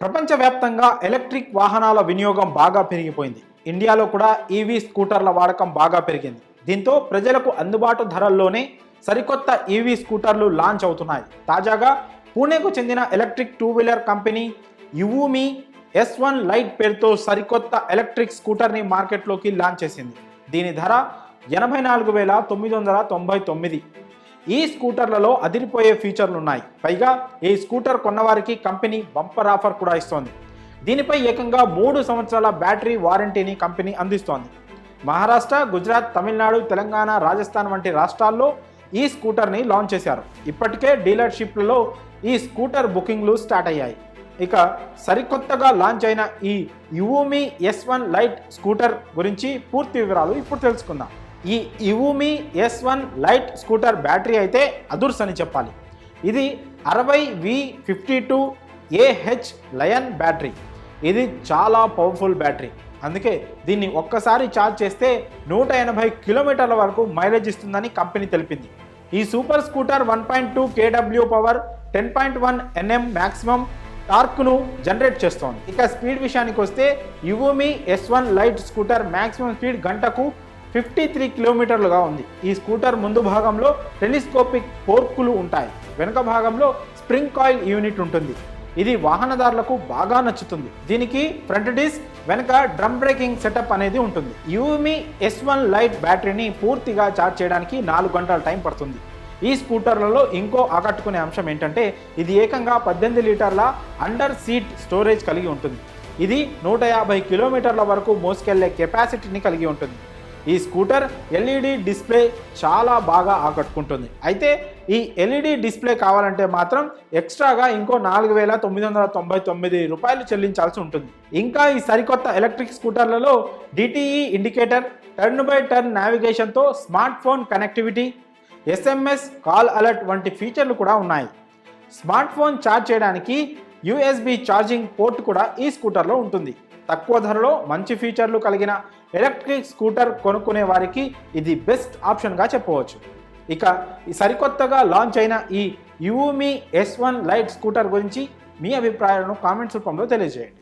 ప్రపంచవ్యాప్తంగా ఎలక్ట్రిక్ వాహనాల వినియోగం బాగా పెరిగిపోయింది. ఇండియాలో కూడా ఈవీ స్కూటర్ల వాడకం బాగా పెరిగింది. దీంతో ప్రజలకు అందుబాటు ధరల్లోనే సరికొత్త ఈవీ స్కూటర్లు లాంచ్ అవుతున్నాయి. తాజాగా పూణేకు చెందిన electric two wheeler company iVOOMi S one lite పేరుతో సరికొత్త ఎలక్ట్రిక్ స్కూటర్ని మార్కెట్లోకి లాంచ్ చేసింది. దీని ధర ఎనభై నాలుగు వేల తొమ్మిది వందల తొంభై తొమ్మిది. ఈ స్కూటర్లలో అదిరిపోయే ఫీచర్లు ఉన్నాయి పైగా ఈ స్కూటర్ కొన్నవారికి కంపెనీ బంపర్ ఆఫర్ కూడా ఇస్తోంది. దీనిపై ఏకంగా మూడు సంవత్సరాల బ్యాటరీ వారంటీని కంపెనీ అందిస్తోంది. మహారాష్ట్ర గుజరాత్ తమిళనాడు తెలంగాణ రాజస్థాన్ వంటి రాష్ట్రాల్లో ఈ స్కూటర్ని లాంచ్ చేశారు. ఇప్పటికే డీలర్షిప్లలో ఈ స్కూటర్ బుకింగ్లు స్టార్ట్ అయ్యాయి. ఇక సరికొత్తగా లాంచ్ అయిన ఈ iVOOMi S one lite scooter గురించి పూర్తి వివరాలు ఇప్పుడు తెలుసుకుందాం. ఈ iVOOMi S one lite scooter battery అయితే అదుర్స్ అని చెప్పాలి. ఇది అరవై V fifty two AH lion battery. ఇది చాలా పవర్ఫుల్ బ్యాటరీ. అందుకే దీన్ని ఒక్కసారి ఛార్జ్ చేస్తే నూట ఎనభై కిలోమీటర్ల వరకు మైలేజ్ ఇస్తుందని కంపెనీ తెలిపింది. ఈ super scooter one point two KW power ten point one NM maximum టార్క్ను generate చేస్తోంది. ఇక స్పీడ్ విషయానికి వస్తే iVOOMi S one lite scooter maximum speed గంటకు ఫిఫ్టీ త్రీ కిలోమీటర్లుగా ఉంది. ఈ స్కూటర్ ముందు భాగంలో టెలిస్కోపిక్ పోర్కులు ఉంటాయి. వెనుక భాగంలో స్ప్రింగ్ కాయిల్ యూనిట్ ఉంటుంది. ఇది వాహనదారులకు బాగా నచ్చుతుంది. దీనికి ఫ్రంట్ డిస్క్ వెనుక డ్రమ్ బ్రేకింగ్ సెటప్ అనేది ఉంటుంది. యూమి ఎస్ వన్ లైట్ బ్యాటరీని పూర్తిగా ఛార్జ్ చేయడానికి నాలుగు గంటల టైం పడుతుంది. ఈ స్కూటర్లలో ఇంకో ఆకట్టుకునే అంశం ఏంటంటే ఇది ఏకంగా పద్దెనిమిది లీటర్ల అండర్ సీట్ స్టోరేజ్ కలిగి ఉంటుంది. ఇది నూట యాభై కిలోమీటర్ల వరకు మోసుకెళ్ళే కెపాసిటీని కలిగి ఉంటుంది. ఈ స్కూటర్ ఎల్ఈడి డిస్ప్లే చాలా బాగా ఆకట్టుకుంటుంది. అయితే ఈ ఎల్ఈడి డిస్ప్లే కావాలంటే మాత్రం ఎక్స్ట్రాగా ఇంకో నాలుగు వేల తొమ్మిది వందల తొంభై తొమ్మిది రూపాయలు చెల్లించాల్సి ఉంటుంది. ఇంకా ఈ సరికొత్త electric స్కూటర్లలో DTE indicator turn by turn నావిగేషన్తో smart phone connectivity SMS call alert వంటి ఫీచర్లు కూడా ఉన్నాయి. స్మార్ట్ ఫోన్ ఛార్జ్ చేయడానికి యూఎస్బి ఛార్జింగ్ పోర్ట్ కూడా ఈ స్కూటర్లో ఉంటుంది. తక్కువ ధరలో మంచి ఫీచర్లు కలిగిన ఎలక్ట్రిక్ స్కూటర్ కొనుక్కునే వారికి ఇది బెస్ట్ ఆప్షన్గా చెప్పవచ్చు. ఇక ఈ సరికొత్తగా లాంచ్ అయిన ఈ iVOOMi S one lite scooter గురించి మీ అభిప్రాయాలను కామెంట్స్ రూపంలో తెలియజేయండి.